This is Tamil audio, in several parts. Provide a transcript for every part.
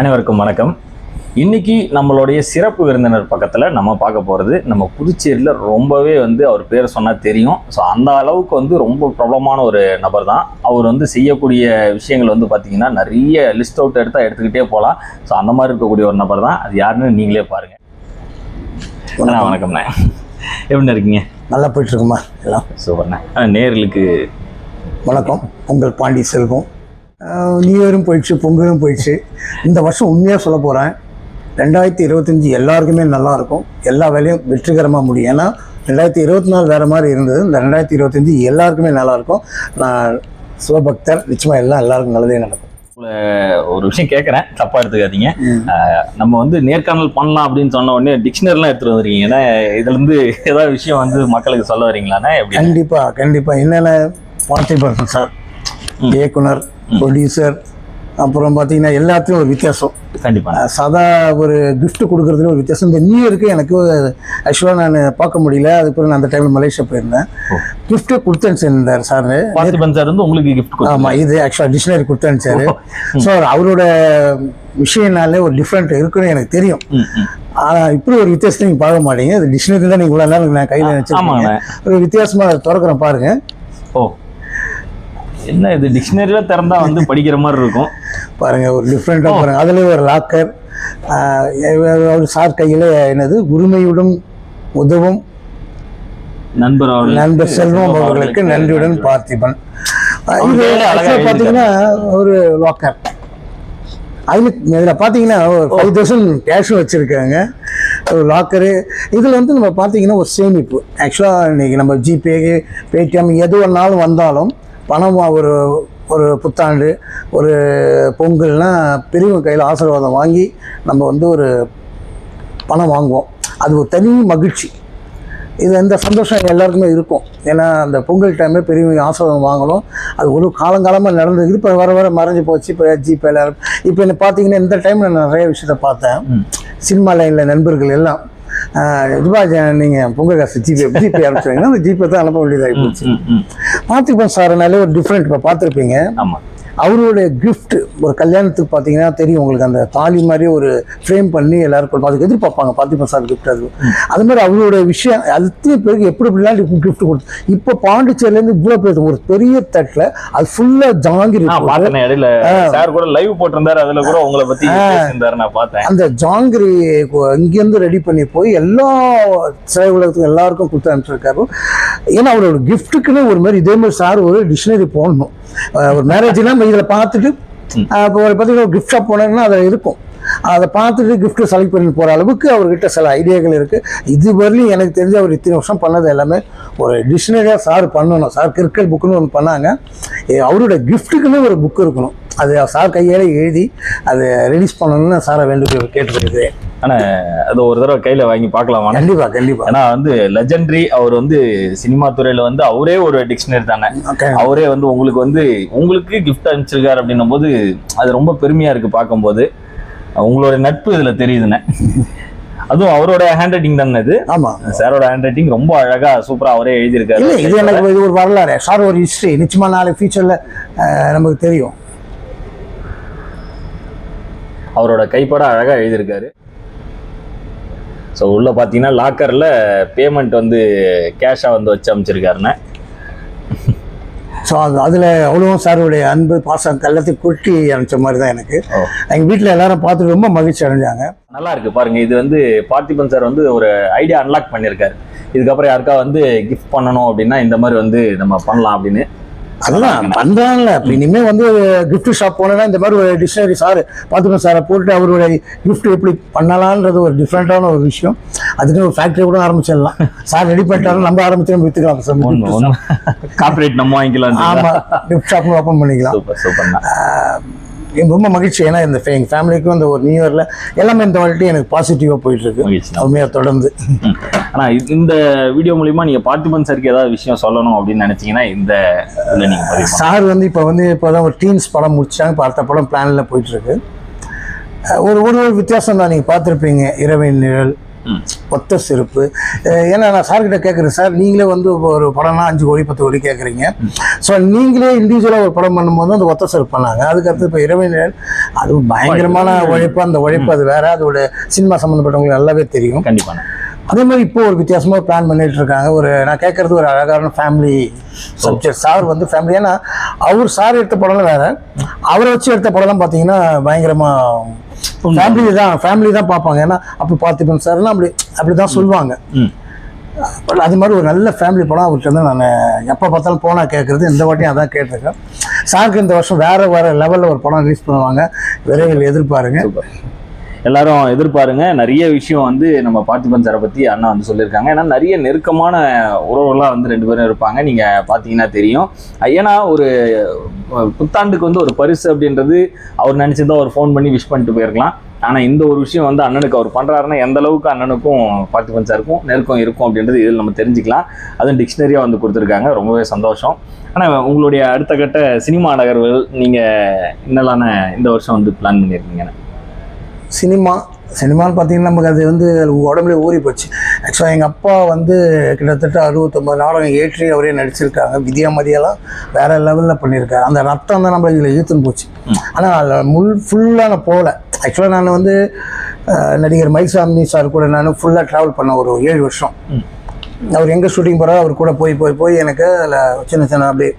அனைவருக்கும் வணக்கம். இன்னைக்கு நம்மளுடைய சிறப்பு விருந்தினர் பக்கத்தில் நம்ம பார்க்க போகிறது நம்ம புதுச்சேரியில் ரொம்பவே வந்து அவர் பேரை சொன்னால் தெரியும். ஸோ அந்த அளவுக்கு வந்து ரொம்ப பிரபலமான ஒரு நபர் தான். அவர் வந்து செய்யக்கூடிய விஷயங்கள் வந்து பார்த்தீங்கன்னா நிறைய லிஸ்ட் அவுட் எடுத்தால் எடுத்துக்கிட்டே போகலாம் ஸோ அந்த மாதிரி இருக்கக்கூடிய ஒரு நபர் தான். அது யாருன்னு நீங்களே பாருங்கள் அண்ணா வணக்கம்ண்ணே. எப்படிண்ணே இருக்கீங்க? நல்லா போயிட்டு இருக்குமா எல்லாம்? சூப்பர்ண்ணே நேர்களுக்கு வணக்கம். உங்கள் பாண்டி செல்வம். நியூ இயரும் போயிடுச்சு பொங்கலும் போயிடுச்சு. இந்த வருஷம் உண்மையாக சொல்ல போகிறேன் ரெண்டாயிரத்தி இருபத்தஞ்சி எல்லாருக்குமே நல்லா இருக்கும். எல்லா வேலையும் வெற்றிகரமாக முடியும். ஏன்னா ரெண்டாயிரத்தி இருபத்தி நாலு வேறு மாதிரி இருந்தது. இந்த ரெண்டாயிரத்தி இருபத்தஞ்சி எல்லாருக்குமே நல்லா இருக்கும். நான் சிவபக்தர் நிச்சயமாக எல்லாம் எல்லாருக்கும் நல்லதே நடக்கும். ஒரு விஷயம் கேட்குறேன் தப்பாக எடுத்துக்காதீங்க. நம்ம வந்து நேர்காணல் பண்ணலாம் அப்படின்னு சொன்ன உடனே டிக்ஷனரிலாம் எடுத்துட்டு வந்துருக்கீங்க. ஏன்னா இதுல இருந்து ஏதாவது விஷயம் வந்து மக்களுக்கு சொல்ல வரீங்களாண்ணே? எப்படி? கண்டிப்பாக கண்டிப்பாக என்னென்ன பார்த்திபன் சார்? இயக்குனர் ப்ரொடியூசர் அப்புறம் பார்த்தீங்கன்னா எல்லாத்துலேயும் ஒரு வித்தியாசம். கண்டிப்பா. அஹ் சாதா ஒரு gift கொடுக்கறதுல ஒரு வித்தியாசம். இந்த நியூ இயருக்கு எனக்கு ஆக்சுவலாக நான் பார்க்க முடியல. அதுக்கு நான் அந்த டைமில் மலேசியா போயிருந்தேன். கிஃப்ட்டு கொடுத்து அனுப்பிச்சிருந்தார் சார் சார் வந்து உங்களுக்கு கிஃப்ட் ஆமாம் இது ஆக்சுவலாக டிக்ஷனரி கொடுத்து அனுப்பிச்சாரு ஸோ அவரோட விஷயம்னாலே ஒரு டிஃப்ரெண்ட் இருக்குன்னு எனக்கு தெரியும். ஆனால் இப்படி ஒரு வித்தியாசத்தை நீங்கள் பார்க்க மாட்டீங்க. இது டிக்ஷனரி தான் நீங்கள் இவ்வளோ நேரம் நான் கையில் வச்சிருக்கீங்க. ஆமாண்ணே ஒரு வித்தியாசமாக அதை திறக்கிறேன் பாருங்க. ஓ. என்ன இது டிக்ஷனரியில திறந்தா வந்து படிக்கிற மாதிரி இருக்கும். பாருங்க ஒரு டிஃப்ரெண்ட்டாக பாருங்க. அதுலேயே ஒரு லாக்கர் ஒரு சார் கையில் என்னது? உரிமையுடன் உதவும் நண்பர் நண்பர் செல்வம் அவர்களுக்கு நன்றியுடன் பார்த்திபன். இது பார்த்தீங்கன்னா ஒரு லாக்கர் அதில் இதில் பார்த்தீங்கன்னா ஒரு ஃபைவ் தௌசண்ட் கேஷும் வச்சுருக்காங்க. ஒரு லாக்கரு இதில் வந்து நம்ம பார்த்தீங்கன்னா ஒரு சேமிப்பு. ஆக்சுவலாக இன்றைக்கி நம்ம ஜிபே பேடிஎம் எது ஒன்றாலும் வந்தாலும் பணம் ஒரு ஒரு புத்தாண்டு ஒரு பொங்கல்னா பெரியவங்க கையில் ஆசீர்வாதம் வாங்கி நம்ம வந்து ஒரு பணம் வாங்குவோம். அது ஒரு தனி மகிழ்ச்சி. இது இந்த சந்தோஷம் எல்லாருக்குமே இருக்கும். ஏன்னா அந்த பொங்கல் டைமில் பெரியவங்க ஆசிர்வாதம் வாங்கணும். அது ஒரு காலங்காலமாக நடந்தது. இப்போ வர வர மறைஞ்சு போச்சு. இப்போ ஜிபே எல்லாரும் இப்போ என்ன பார்த்தீங்கன்னா இந்த டைமில் நான் நிறைய விஷயத்த பார்த்தேன். சினிமா லைனில் நண்பர்கள் எல்லாம் இதுவா நீங்கள் பொங்கல் காசு ஜிபே ஜிபே அனுப்பிச்சுருங்கன்னா அந்த ஜிபே தான் அனுப்ப வேண்டியதாகி போச்சு ம், ம். பார்த்திபன் சார்னாலே ஒரு டிஃப்ரெண்ட் இப்போ பார்த்துருப்பீங்க. ஆமா அவருடைய gift ஒரு கல்யாணத்துக்கு பார்த்தீங்கன்னா தெரியும் உங்களுக்கு அந்த தாலி மாதிரி ஒரு ஃப்ரேம் பண்ணி எல்லாரும் கொடுப்போம் அதுக்கு எதிர்பார்ப்பாங்க. பார்த்திபன் சார் gift அது. அது மாதிரி அவருடைய விஷயம் அத்தனை பேருக்கு எப்படி எப்படிலாம் கிஃப்ட் கொடுத்து இப்போ பாண்டிச்சேரியிலேருந்து இவ்வளோ பேர் ஒரு பெரிய தட்டில் அது ஃபுல்லாக ஜாங்கிரி இடையில சார் கூட லைவ் போட்டிருந்தாரு அதுல கூட உங்களை பேசியிருந்தாரு நான் பார்த்தேன். அந்த ஜாங்கிரி இங்கேருந்து ரெடி பண்ணி போய் எல்லா சிலை உலகத்துக்கும் எல்லாருக்கும் கொடுத்து அனுப்பிச்சிருக்காரு. ஏன்னா அவரோட கிஃப்ட்டுக்குன்னு ஒரு மாதிரி இதே மாதிரி சார் ஒரு டிக்ஷனரி போடணும். ஒரு மேரேஜ்னா இதில் பார்த்துட்டு இப்போ ஒரு பார்த்தீங்கன்னா ஒரு கிஃப்ட் ஷாப் அதில் இருக்கும். அதை பார்த்துட்டு gift செலக்ட் பண்ணி போகிற அளவுக்கு அவர்கிட்ட சில ஐடியாக்கள் இருக்குது இது வரலையும் எனக்கு தெரிஞ்ச அவர் இத்தனை வருஷம் பண்ணது எல்லாமே ஒரு டிக்ஷனரியாக சார் பண்ணணும். சார் கிரிக்கெட் புக்குன்னு ஒன்று பண்ணாங்க. அவரோட கிஃப்ட்டுக்குன்னு ஒரு புக் இருக்கணும். அது சார் கையால் எழுதி அதை ரிலீஸ் பண்ணணும்னு சாரை வேண்டுகோள் கேட்டுக்கிறேன் ஆனா அது ஒரு தடவை கையில வாங்கி பார்க்கலாமா கண்டிப்பா கண்டிப்பா. ஏன்னா வந்து லெஜெண்டரி அவர் வந்து சினிமா துறையில வந்து அவரே ஒரு டிக்ஷனரி தானே. அவரே வந்து உங்களுக்கு வந்து உங்களுக்கு கிஃப்ட் அனுப்பிச்சிருக்காரு அப்படின்னும் போது அது ரொம்ப பெருமையா இருக்கு பார்க்கும்போது. உங்களோட நட்பு இதுல தெரியுதுண்ணே அதுவும் அவரோட ஹேண்ட் ரைட்டிங் தானே இது? ஆமா. சாரோட ஹேண்ட் ரைட்டிங் ரொம்ப அழகா சூப்பரா அவரே எழுதியிருக்காரு. இல்ல இது எனக்கு இது ஒரு வரலாறு. சார் ஒரு ஹிஸ்டரி நிச்சயமா நாளை ஃபியூச்சர்ல நமக்கு தெரியும். அவரோட கைப்பட அழகா எழுதியிருக்காரு. ஸோ உள்ள பார்த்தீங்கன்னா லாக்கர்ல பேமெண்ட் வந்து கேஷா வந்து வச்சு அமைச்சிருக்காருண்ணே. ஸோ அது அதில் அவ்வளோ சாருடைய அன்பு பாசம் எல்லாத்தையும் கொட்டி அனுப்பிச்ச மாதிரி தான் எனக்கு. எங்கள் வீட்டில் எல்லாரும் பார்த்துட்டு ரொம்ப மகிழ்ச்சி அடைஞ்சாங்க. நல்லா இருக்கு பாருங்க. இது வந்து பார்த்திபன் சார் வந்து ஒரு ஐடியா அன்லாக் பண்ணியிருக்காரு இதுக்கப்புறம் யாருக்கா வந்து கிஃப்ட் பண்ணணும் அப்படின்னா இந்த மாதிரி வந்து நம்ம பண்ணலாம் அப்படின்னு. அதுதான் பண்றாங்கல்ல. இனிமேல் வந்து gift ஷாப் போனேன்னா இந்த மாதிரி ஒரு டிக்ஷனரி சார் பார்த்துக்கணும் சாரை போட்டு அவருடைய gift எப்படி பண்ணலான்றது ஒரு டிஃப்ரெண்ட்டான ஒரு விஷயம். அதுக்குன்னு ஒரு ஃபேக்ட்ரி கூட ஆரம்பிச்சிடலாம். சார் ரெடி பண்ணிட்டாலும் நம்ம ஆரம்பிச்சு நம்ம ஒன்று ஒன்று கார்பரேட் நம்ம வாங்கிக்கலாம் ஆமாம் கிஃப்ட் ஷாப்னு ஓப்பன் பண்ணிக்கலாம். ரொம்ப மகிழ்ச்சி. ஏன்னா இந்த ஃபே- எங்க ஃபேமிலிக்கும் இந்த ஒரு நியூ இயரில் எல்லாமே இந்த வாட்டி எனக்கு பாசிட்டிவாக போயிட்டு இருக்கு மகிழ்ச்சி. உண்மையாக தொடர்ந்து. ம். ஆனா இது- இந்த வீடியோ மூலியமா நீங்க பார்த்திபன் சாருக்கு ஏதாவது விஷயம் சொல்லணும் அப்படின்னு நினைச்சீங்கன்னா இந்த. சார் வந்து இப்போ வந்து இப்போ தான் ஒரு டீன்ஸ் படம் முடிச்சாங்க. அடுத்த படம் பிளானில் போயிட்டு இருக்கு ஆஹ் ஒரு ஒரு ஒரு வித்தியாசம் தான். நீங்கள் பார்த்துருப்பீங்க. இரவின் நிழல். ஒத்த செருப்பு. ஏன்னா நான் சார்கிட்ட கேட்குறேன் சார் நீங்களே வந்து ஒரு படம்னா அஞ்சு கோடி பத்து கோடி கேட்குறீங்க ஸோ நீங்களே இண்டிவிஜுவலாக ஒரு படம் பண்ணும்போது அந்த ஒத்த செருப்பு பண்ணாங்க. அதுக்கடுத்து இப்போ இரவினர் அது பயங்கரமான உழைப்பு அந்த உழைப்பு அது வேற அதோட சினிமா சம்மந்தப்பட்டவங்களுக்கு நல்லாவே தெரியும். கண்டிப்பாண்ணே அதே மாதிரி இப்போ ஒரு வித்தியாசமாக பிளான் பண்ணிட்டு இருக்காங்க. ஒரு நான் கேட்கறது ஒரு அழகான ஃபேமிலி சப்ஜெக்ட் சார் வந்து ஃபேமிலி ஏன்னா அவர் சார் எடுத்த படம்லாம் வேற. அவரை வச்சு எடுத்த படம்லாம் பார்த்தீங்கன்னா பயங்கரமாக ஃபேமிலி தான் ஃபேமிலி தான் பார்ப்பாங்க. ஏன்னா அப்படி பார்த்துப்பேன். சார்லாம் அப்படி அப்படி தான் சொல்லுவாங்க. அது மாதிரி ஒரு நல்ல ஃபேமிலி படம் அவர்கிட்ட வந்து நான் எப்போ பார்த்தாலும் போனால் கேட்குறது இந்த வாட்டியும் அதான் கேட்டிருக்கேன். சாருக்கு இந்த வருஷம் வேற வேற லெவலில் ஒரு படம் ரிலீஸ் பண்ணுவாங்க. விரைவில் எதிர்பாருங்க. எல்லாரும் எதிர்பாருங்க. நிறைய விஷயம் வந்து நம்ம பார்த்திபன் சாரை பத்தி அண்ணா வந்து சொல்லியிருக்காங்க. ஏன்னா நிறைய நெருக்கமான உறவுகளாக வந்து ரெண்டு பேரும் இருப்பாங்க. நீங்க பார்த்தீங்கன்னா தெரியும். ஏன்னா ஒரு புத்தாண்டுக்கு வந்து ஒரு பரிசு அப்படின்றது அவர் நினைச்சிருந்தா ஒரு ஃபோன் பண்ணி விஷ் பண்ணிட்டு போயிருக்கலாம். ஆனால் இந்த ஒரு விஷயம் வந்து அண்ணனுக்கு அவர் பண்ணுறாருன்னா எந்த அளவுக்கு அண்ணனுக்கும் பார்த்திபன் சாருக்கும் நெருக்கம் இருக்கும் அப்படின்றது இதில் நம்ம தெரிஞ்சுக்கலாம். அதுவும் டிக்ஷனரியாக வந்து கொடுத்துருக்காங்க. ரொம்பவே சந்தோஷம். ஆனால் உங்களுடைய அடுத்த கட்ட சினிமா நகர்வுகள் நீங்கள் என்னெல்லான இந்த வருஷம் வந்து பிளான் பண்ணியிருக்கீங்கன்னு? சினிமா சினிமான்னு பார்த்தீங்கன்னா நமக்கு அது வந்து உடம்புல ஊறி போச்சு. ஆக்சுவலாக எங்கள் அப்பா வந்து கிட்டத்தட்ட அறுபத்தொம்பது நாடகம் ஏற்றி அவரே நடிச்சிருக்காங்க. வித்யா மதியெல்லாம் வேற லெவலில் பண்ணியிருக்காரு அந்த ரத்தம் தான் நம்ம இதில் இழுத்துன்னு போச்சு. ஆனால் அதில் முள் ஃபுல்லாக நான் போகல ஆக்சுவலாக நான் வந்து நடிகர் மைசாமி சார் கூட நான் ஃபுல்லாக ட்ராவல் பண்ண ஒரு ஏழு வருஷம். அவர் எங்கே ஷூட்டிங் போகிறாரோ அவர் கூட போய் போய் போய் எனக்கு அதில் சின்ன சின்ன அப்படி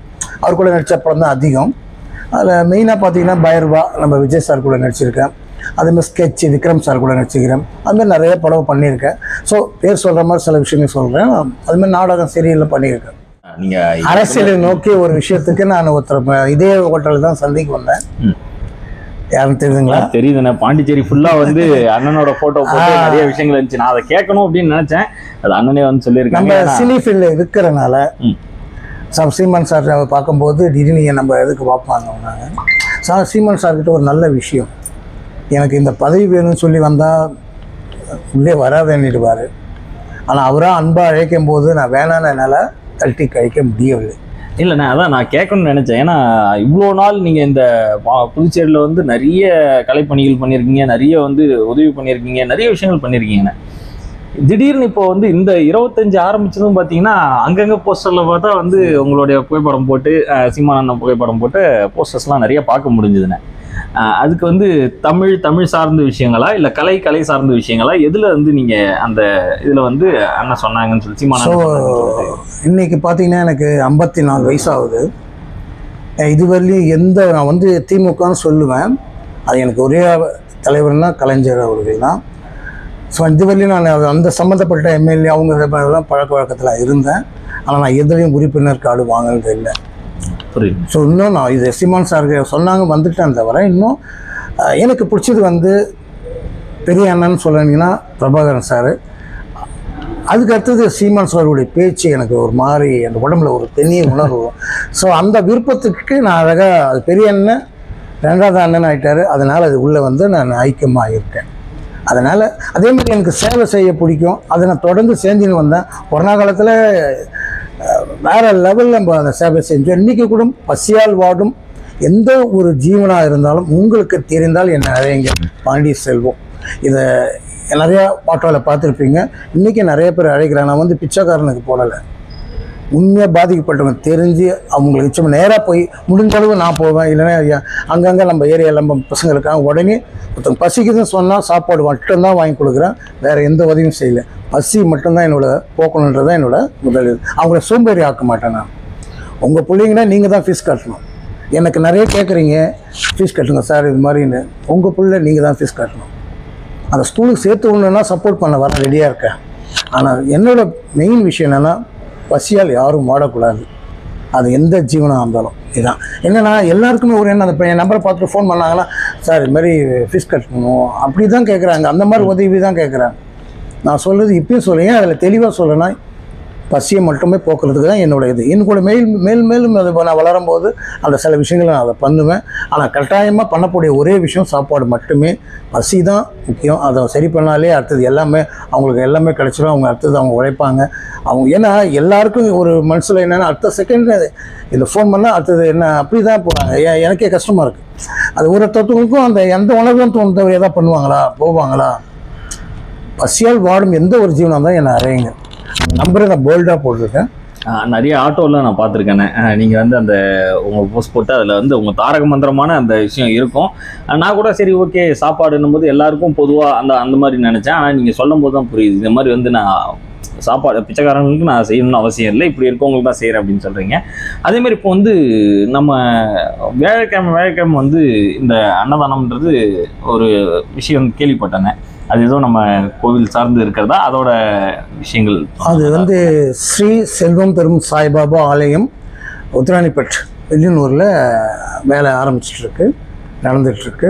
அவர் கூட நடித்த படம் தான் அதிகம். அதில் மெயினாக பார்த்தீங்கன்னா பைரவா நம்ம விஜய் சார் கூட நடிச்சிருக்கேன். அதேமாதிரி ஸ்கெட்ச் விக்ரம் சார் கூட நடிச்சிருக்கிறேன் அதுமாதிரி நிறைய படம் பண்ணியிருக்கேன். ஸோ பேர் சொல்கிற மாதிரி சில விஷயங்கள் சொல்கிறேன் அதுமாதிரி நாடகம் சீரியலில் பண்ணியிருக்கேன். நீங்க அரசியலை நோக்கி ஒரு விஷயத்துக்கு நான் ஒருத்தர் இதே ஹோட்டலில் தான் சந்திக்க வந்தேன். ம். யாருன்னு தெரியுதுங்களா? தெரியுதுண்ணே. பாண்டிச்சேரி ஃபுல்லா வந்து அண்ணனோட போட்டோ போட்டு. நிறைய விஷயங்கள் இருந்துச்சு. நான் அதை கேட்கணும் அப்படின்னு நினைச்சேன். அது அண்ணனே வந்து நம்ம சொல்லியிருக்காங்க ஏன்னா- சினி ஃபீல்டில் இருக்கிறனால. சார் சீமான் சார் பார்க்கும்போது திடீர்னு நம்ம எதுக்கு பார்ப்பாங்க நாங்கள் சார் சீமான் சார்கிட்ட ஒரு நல்ல விஷயம். எனக்கு இந்த பதவி வேணும்னு சொல்லி வந்தால் உள்ளே வராதேன்னுடுவார் ஆனால் அவராக அன்பாக அழைக்கும் போது நான் வேணான்னு என்னால் தட்டி கழிக்க முடியவில்லை. இல்லைண்ணே அதான் நான் கேட்கணும்னு நினச்சேன். ஏன்னா இவ்வளோ நாள் நீங்கள் இந்த புதுச்சேரியில் வந்து நிறைய கலைப்பணிகள் பண்ணியிருக்கீங்க நிறைய வந்து உதவி பண்ணியிருக்கீங்க நிறைய விஷயங்கள் பண்ணியிருக்கீங்கண்ணே திடீர்னு இப்போ வந்து இந்த இருபத்தஞ்சு ஆரம்பிச்சதும் பார்த்தீங்கன்னா அங்கங்கே போஸ்டரில் பார்த்தா வந்து உங்களுடைய புகைப்படம் போட்டு அஹ், சீமானந்தம் புகைப்படம் போட்டு போஸ்டர்ஸ்லாம் நிறைய பார்க்க முடிஞ்சுதுண்ணே அதுக்கு வந்து தமிழ் தமிழ் சார்ந்த விஷயங்களா? இல்லை கலை கலை சார்ந்த விஷயங்களா? எதுல வந்து நீங்க அந்த இதுல வந்து அண்ணன் சொன்னாங்கன்னு சொல்லி ஸோ. இன்னைக்கு பார்த்தீங்கன்னா எனக்கு ஐம்பத்தி நாலு வயசாகுது. அஹ் இதுவரையிலும் எந்த நான் வந்து திமுகன்னு சொல்லுவேன். அது எனக்கு ஒரே தலைவர்னா கலைஞர் அவர்கள் தான். ஸோ இதுவரையிலும் நான் அந்த சம்மந்தப்பட்ட எம்எல்ஏ அவங்க பழக்க வழக்கத்தில் இருந்தேன். ஆனால் நான் எதுலேயும் உறுப்பினர் கார்டு வாங்கினது இல்லை. புரியுது. ஸோ இன்னும் நான் இது சீமான் சார் சொன்னாங்க வந்துட்டேன் தவிர இன்னும் எனக்கு பிடிச்சது வந்து பெரிய அண்ணன் சொல்லிங்கன்னா பிரபாகரன் சார். அதுக்கு அடுத்தது சீமான் சாருடைய பேச்சு எனக்கு ஒரு மாதிரி அந்த உடம்புல ஒரு பெரிய உணர்வு. ஸோ அந்த விருப்பத்துக்கு நான் அழகாக அது பெரிய அண்ணன் ரெண்டாவது அண்ணன் ஆகிட்டார் அதனால் அது உள்ளே வந்து நான் ஐக்கியமாக இருக்கேன் அதனால் அதே மாதிரி எனக்கு சேவை செய்ய பிடிக்கும். அதை நான் தொடர்ந்து செஞ்சுன்னு வந்தேன். கொரோனா காலத்தில் வேற லெவலில் நம்ம அந்த சேவை செஞ்சோம். இன்றைக்கி கூட பசியால் வாடும் எந்த ஒரு ஜீவனாக இருந்தாலும் உங்களுக்கு தெரிந்தால் என்ன அழைங்க. பாண்டி செல்வம். இதை நிறையா ஆட்டோவில் பார்த்துருப்பீங்க. இன்றைக்கி நிறைய பேர் அழைக்கிறேன் நான் வந்து பிச்சைக்காரனுக்கு போடலை. உண்மையாக பாதிக்கப்பட்டவங்க தெரிஞ்சு அவங்களுக்கு சும்மா நேராக போய் முடிஞ்ச அளவு நான் போவேன். இல்லைன்னா அங்கங்கே நம்ம ஏரியாவில் நம்ம பசங்களுக்காக உடனே ஒருத்தவங்க பசிக்குதுன்னு சொன்னால் சாப்பாடு மட்டும்தான் வாங்கி கொடுக்குறேன். வேறு எந்த உதவியும் செய்யலை. பசி மட்டும்தான் என்னோட போக்கணுன்றது தான் என்னோட முதல் அவங்கள சோம்பேறி ஆக்க மாட்டேன் நான். உங்கள் பிள்ளைங்கன்னா நீங்கள் தான் ஃபீஸ் கட்டணும். எனக்கு நிறைய கேட்குறீங்க ஃபீஸ் கட்டுங்க சார் இது மாதிரின்னு. உங்கள் பிள்ளை நீங்கள் தான் ஃபீஸ் கட்டணும். அந்த ஸ்கூலுக்கு சேர்த்து விடணுன்னா சப்போர்ட் பண்ண வர ரெடியாக இருக்கேன். ஆனால் என்னோட மெயின் விஷயம் என்னென்னா பசியால் யாரும் வாடக்கூடாது. அது எந்த ஜீவனாக இருந்தாலும் இதுதான். என்னன்னா எல்லாருக்குமே ஒரு என்ன அந்த என் நம்பரை பார்த்துட்டு ஃபோன் பண்ணாங்கன்னா சார் இது மாதிரி ஃபீஸ் கட்டணும். அப்படி தான் கேட்குறாங்க அந்த மாதிரி உதவி தான் கேட்குறாங்க நான் சொல்கிறது இப்பயும் சொல்லுங்க அதில் தெளிவாக சொல்கிறேன்னா பசியை மட்டுமே போக்குறதுக்கு தான் என்னோட இது. இன்னும் கூட மேல் மேல் மேலும் அது நான் வளரும்போது அந்த சில விஷயங்களை நான் அதை பண்ணுவேன். ஆனால் கட்டாயமாக பண்ணக்கூடிய ஒரே விஷயம் சாப்பாடு மட்டுமே. பசி தான் முக்கியம். அதை சரி பண்ணாலே அடுத்தது எல்லாமே அவங்களுக்கு எல்லாமே கிடச்சிடும் அவங்க அடுத்தது அவங்க உழைப்பாங்க. அவங்க ஏன்னா எல்லாருக்கும் ஒரு மனசில் என்னென்னா அடுத்த செகண்ட் இந்த ஃபோன் பண்ணால் அடுத்தது என்ன அப்படி தான் போகிறாங்க ஏ- எனக்கே கஷ்டமாக இருக்குது அது ஒரு தத்துவங்களுக்கும் அந்த எந்த உணர்வும் தோணுது எதாவது பண்ணுவாங்களா? போவாங்களா? பசியால் வாடும் எந்த ஒரு ஜீவனம் தான் என்னை அறையுங்க. நம்பரை நான் போல்டாக போட்டிருக்கேன். நிறைய ஆட்டோவில் நான் பார்த்துருக்கேனே. நீங்கள் வந்து அந்த உங்கள் போஸ்ட் போட்டு அதில் வந்து உங்கள் தாரக மந்திரமான அந்த விஷயம் இருக்கும். நான் கூட சரி ஓகே சாப்பாடுன்னும் போது எல்லாருக்கும் பொதுவாக அந்த அந்த மாதிரி நினச்சேன். ஆனால் நீங்கள் சொல்லும் போது தான் புரியுது. இந்த மாதிரி வந்து நான் சாப்பாடு பிச்சைக்காரங்களுக்கு நான் செய்யணும்னு அவசியம் இல்லை. இப்படி இருக்கவங்களுக்கு தான் செய்கிறேன் அப்படின்னு சொல்கிறீங்க அதே மாதிரி இப்போ வந்து நம்ம வேலைக்கிழமை வேலைக்கிழமை வந்து இந்த அன்னதானம்ன்றது ஒரு விஷயம் கேள்விப்பட்டேனே. அது ஏதோ நம்ம கோவில் சார்ந்து இருக்கிறதா? அதோட விஷயங்கள். அது வந்து ஸ்ரீ செல்வம் பெரும் சாய்பாபா ஆலயம் உத்ராணிப்பட் வெள்ளியனூரில் வேலை ஆரம்பிச்சிட்ருக்கு நடந்துகிட்ருக்கு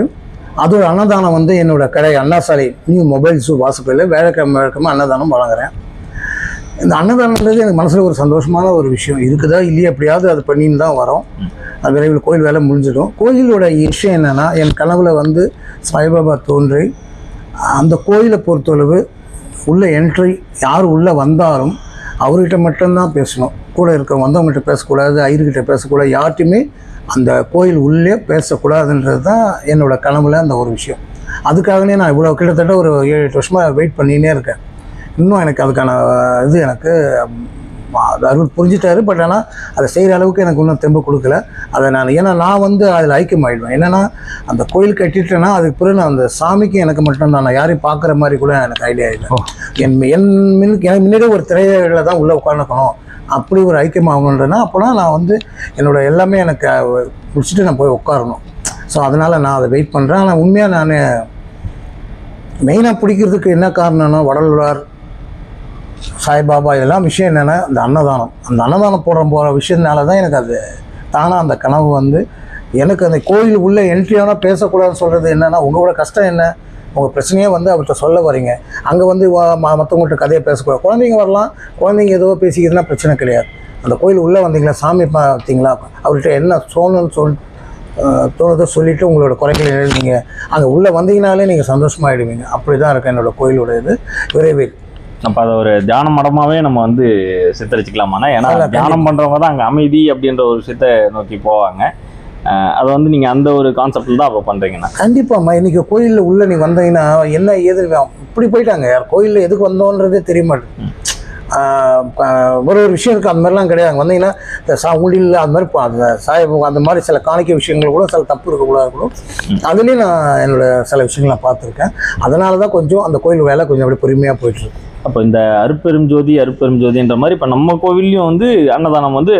அதோட அன்னதானம் வந்து என்னோட கடை அண்ணாசாலை நியூ மொபைல் ஷூ வாசப்பையில் வேலைக்கிழமை வேலைக்கிழமை அன்னதானம் வழங்குறேன். இந்த அன்னதானம்ன்றது எனக்கு மனசில் ஒரு சந்தோஷமான ஒரு விஷயம். இருக்குதா இல்லையா எப்படியாவது அது பண்ணின்னு தான் வரோம். அது விரைவில் கோயில் வேலை முடிஞ்சிடும். கோயிலோட விஷயம் என்னென்னா என் கனவுல வந்து சாய்பாபா தோன்றி அந்த கோயிலை பொறுத்தளவு உள்ள என்ட்ரி யார் உள்ளே வந்தாலும் அவர்கிட்ட மட்டும்தான் பேசணும். கூட இருக்க வந்தவங்ககிட்ட பேசக்கூடாது ஐயர்கிட்ட பேசக்கூடாது யார்ட்டையுமே அந்த கோயில் உள்ளே பேசக்கூடாதுன்றது தான் என்னோட கனவுல அந்த ஒரு விஷயம். அதுக்காகவே நான் இவ்வளோ கிட்டத்தட்ட ஒரு ஏழு எட்டு வருஷமாக வெயிட் பண்ணினே இருக்கேன். இன்னும் எனக்கு அதுக்கான இது எனக்கு அருள் புரிஞ்சிட்டாரு பட் ஆனால் அதை செய்கிற அளவுக்கு எனக்கு இன்னும் தெம்பு கொடுக்கல. அதை நான் ஏன்னா நான் வந்து அதில் ஐக்கியமாயிடுவேன். என்னென்னா அந்த கோயில் கட்டிட்டேன்னா அதுக்கு பிறகு நான் அந்த சாமிக்கு எனக்கு மட்டும்தான் நான் யாரையும் பார்க்குற மாதிரி கூட எனக்கு ஐடியா இல்லை. ஓ. என் என் எனக்கு முன்னாடி ஒரு திரையில தான் உள்ளே உட்காந்துக்கணும் அப்படி ஒரு ஐக்கியமாகணுன்றனா அப்போனா நான் வந்து என்னோட எல்லாமே எனக்கு அஹ், முடிச்சுட்டு நான் போய் உட்காரணும். ஸோ அதனால் நான் அதை வெயிட் பண்ணுறேன் ஆனால் உண்மையாக நான் மெயினாக பிடிக்கிறதுக்கு என்ன காரணம்னா வடலூரார் சாய்பாபா இதெல்லாம் விஷயம் என்னென்னா அந்த அன்னதானம். அந்த அன்னதானம் போடுற போகிற விஷயத்தினால தான் எனக்கு அது தானாக அந்த கனவு வந்து. எனக்கு அந்த கோயில் உள்ளே என்ட்ரியான பேசக்கூடாதுன்னு சொல்கிறது என்னென்னா உங்களோட கஷ்டம் என்ன? உங்கள் பிரச்சனையே வந்து அவர்கிட்ட சொல்ல வரீங்க. அங்கே வந்து ம- மற்றவங்கள்ட்ட கதையை பேசக்கூடாது. குழந்தைங்க வரலாம். குழந்தைங்க ஏதோ பேசிக்கிறதுனா பிரச்சனை கிடையாது. அந்த கோயில் உள்ளே வந்தீங்களா? சாமி பார்த்தீங்களா? அவர்கிட்ட என்ன சோணுன்னு சொல் தோணுதோ சொல்லிவிட்டு உங்களோட குறைகளை எழுதிங்க அங்கே உள்ளே வந்தீங்கனாலே நீங்கள் சந்தோஷமாயிடுவீங்க. அப்படி தான் இருக்கும் என்னோட கோயிலோட இது. விரைவில். அப்ப அதை ஒரு தியான மடமாவே நம்ம வந்து சித்தரிச்சுக்கலாமாண்ணா? ஏன்னா. தியானம் பண்றவங்க தான் அங்க அமைதி அப்படின்ற ஒரு விஷயத்த நோக்கி போவாங்க. அதை வந்து நீங்க அந்த ஒரு கான்செப்ட்ல தான் அப்ப பண்றீங்கண்ணா? கண்டிப்பாம்மா இன்னைக்கு கோயிலில் உள்ள நீ வந்தீங்கன்னா என்ன ஏது இப்படி போயிட்டாங்க. யார் கோயிலில் எதுக்கு வந்தோன்றதே தெரிய ஆஹ் ஒரு ஒரு விஷயம் இருக்குது அந்த மாதிரிலாம் கிடையாது. வந்தீங்கன்னா இந்த சா உண்டியில் அது மாதிரி அந்த சாய் அந்த மாதிரி சில காணிக்கை விஷயங்கள் கூட சில தப்பு இருக்கக்கூடாது கூட. அதுலேயும் நான் என்னோட சில விஷயங்கள் நான் பார்த்துருக்கேன். அதனால தான் கொஞ்சம் அந்த கோயில் வேலை கொஞ்சம் அப்படி பொறுமையாக போயிட்டுருக்கு அப்போ இந்த அருப்பெரும் ஜோதி அருப்பெரும் ஜோதின்ற மாதிரி இப்போ நம்ம கோவில்லையும் வந்து அன்னதானம் வந்து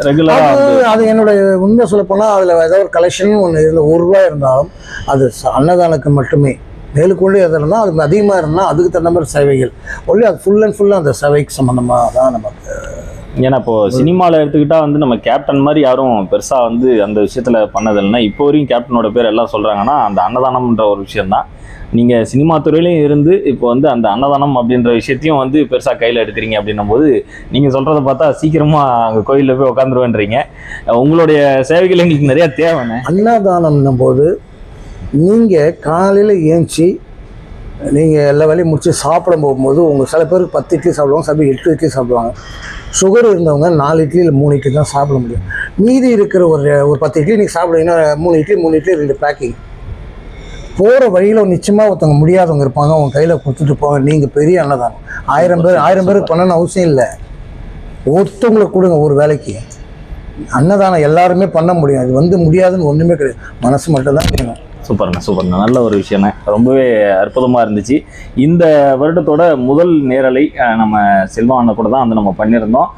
ரெகுலராக அது அது என்னோட உண்மை சொல்ல போனால் அதில் ஏதோ ஒரு கலெக்ஷன் ஒன்று இதில் ஒரு ரூபா இருந்தாலும் அது அன்னதானுக்கு மட்டுமே. மேலுக்கொண்டு எது இருந்தால் அது அதிகமாக இருந்தால் அதுக்கு தகுந்த மாதிரி சேவைகள். ஒன்லி அது ஃபுல் அண்ட் ஃபுல்லாக அந்த சேவைக்கு சம்மந்தமாக தான் நமக்கு ஏன்னா இப்போ சினிமாவில் எடுத்துக்கிட்டா வந்து நம்ம கேப்டன் மாதிரி யாரும் பெருசாக வந்து அந்த விஷயத்தில் பண்ணதில்லைன்னா இப்போ வரையும் கேப்டனோட பேர் எல்லாம் சொல்கிறாங்கன்னா அந்த அன்னதானம்ன்ற ஒரு விஷயம்தான். நீங்கள் சினிமா துறையிலையும் இருந்து இப்போ வந்து அந்த அன்னதானம் அப்படின்ற விஷயத்தையும் வந்து பெருசாக கையில் எடுக்கிறீங்க அப்படின்னும் போது நீங்கள் சொல்கிறத பார்த்தா சீக்கிரமாக அங்கே கோயிலில் போய் உட்காந்துருவேன்றீங்க உங்களுடைய சேவைகள் எங்களுக்கு நிறையா தேவைண்ணே. அன்னதானம்னும் போது நீங்கள் காலையில் ஏஞ்சி நீங்கள் எல்லா வேலையும் முடிச்சு சாப்பிட போகும்போது உங்கள் சில பேருக்கு பத்து இட்லி சாப்பிடுவாங்க சில பேர் எட்டு இட்லி சாப்பிடுவாங்க. சுகர் இருந்தவங்க நாலு இட்லி இல்லை மூணு இட்லி தான் சாப்பிட முடியும். மீதி இருக்கிற ஒரு ஒரு பத்து இட்லி நீங்கள் சாப்பிடுவீங்கன்னா மூணு இட்லி மூணு இட்லி ரெண்டு பேக்கிங் போகிற வழியில் நிச்சயமாக ஒருத்தவங்க முடியாதவங்க இருப்பாங்க அவங்க கையில் கொடுத்துட்டு போவாங்க நீங்கள் பெரிய அன்னதானம். ஆயிரம் பேர் ஆயிரம் பேருக்கு பண்ணணும்னு அவசியம் இல்லை. ஒருத்தவங்களை கொடுங்க ஒரு வேலைக்கு. அன்னதானம் எல்லாருமே பண்ண முடியும். அது வந்து முடியாதுன்னு ஒன்றுமே கிடையாது. மனசு மட்டும்தான் வேணும். சூப்பர்ண்ணா சூப்பர்ண்ணா. நல்ல ஒரு விஷயண்ணே ரொம்பவே அற்புதமாக இருந்துச்சு. இந்த வருடத்தோட முதல் நேரலை நம்ம செல்வா அண்ணா கூட தான் வந்து நம்ம பண்ணியிருந்தோம்.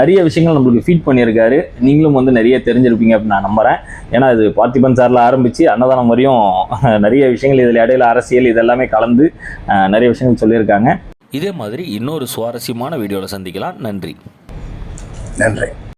நிறைய விஷயங்கள் நம்மளுக்கு ஃபீட் பண்ணியிருக்காரு. நீங்களும் வந்து நிறைய தெரிஞ்சிருப்பீங்க அப்படின்னு நான் நம்புகிறேன் ஏன்னா இது பார்த்திபன் சாரில் ஆரம்பித்து அன்னதானம் வரையும் நிறைய விஷயங்கள் இதில் இடையில அரசியல் இதெல்லாமே கலந்து நிறைய விஷயங்கள் சொல்லியிருக்காங்க. இதே மாதிரி இன்னொரு சுவாரஸ்யமான வீடியோவில் சந்திக்கலாம். நன்றி. நன்றி.